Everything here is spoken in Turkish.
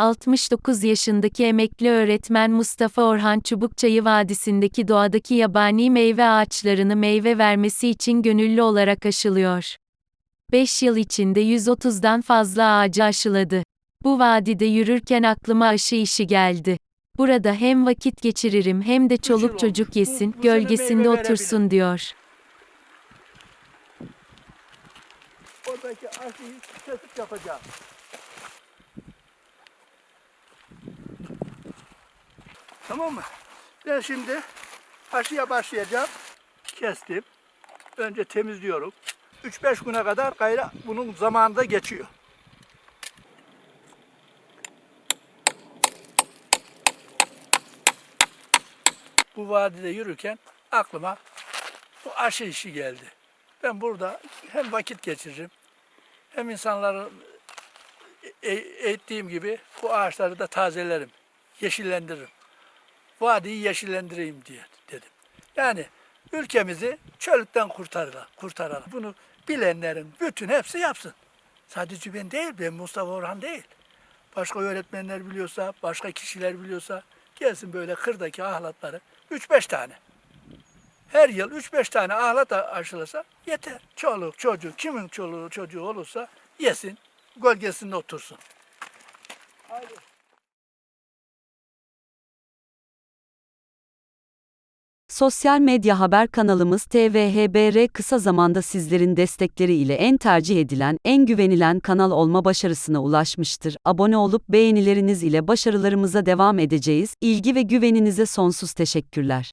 69 yaşındaki emekli öğretmen Mustafa Orhan Çubukçayı Vadisi'ndeki doğadaki yabani meyve ağaçlarını meyve vermesi için gönüllü olarak aşılıyor. 5 yıl içinde 130'dan fazla ağacı aşıladı. Bu vadide yürürken aklıma aşı işi geldi. Burada hem vakit geçiririm hem de çoluk çocuk yesin, gölgesinde otursun diyor. Oradaki aşıyı kesip yapacağım. Tamam mı? Ben şimdi aşıya başlayacağım. Kestim. Önce temizliyorum. 3-5 güne kadar gayrı bunun zamanında geçiyor. Bu vadide yürürken aklıma bu aşı işi geldi. Ben burada hem vakit geçiririm hem insanların e- eğittiğim gibi bu ağaçları da tazelerim, yeşillendiririm. Vadiyi yeşillendireyim diye dedim. Yani ülkemizi çölükten kurtaralım, kurtaralım. Bunu bilenlerin bütün hepsi yapsın. Sadece ben değil, ben Mustafa Orhan değil. Başka öğretmenler biliyorsa, başka kişiler biliyorsa gelsin böyle kırdaki ahlatları 3-5 tane. Her yıl 3-5 tane ahlat aşılasa yeter. Çoluk, çocuk, kimin çoluğu, çocuğu olursa yesin, gölgesinde otursun. Haydi. Sosyal medya haber kanalımız TVHBR kısa zamanda sizlerin destekleri ile en tercih edilen, en güvenilen kanal olma başarısına ulaşmıştır. Abone olup beğenileriniz ile başarılarımıza devam edeceğiz. İlgi ve güveninize sonsuz teşekkürler.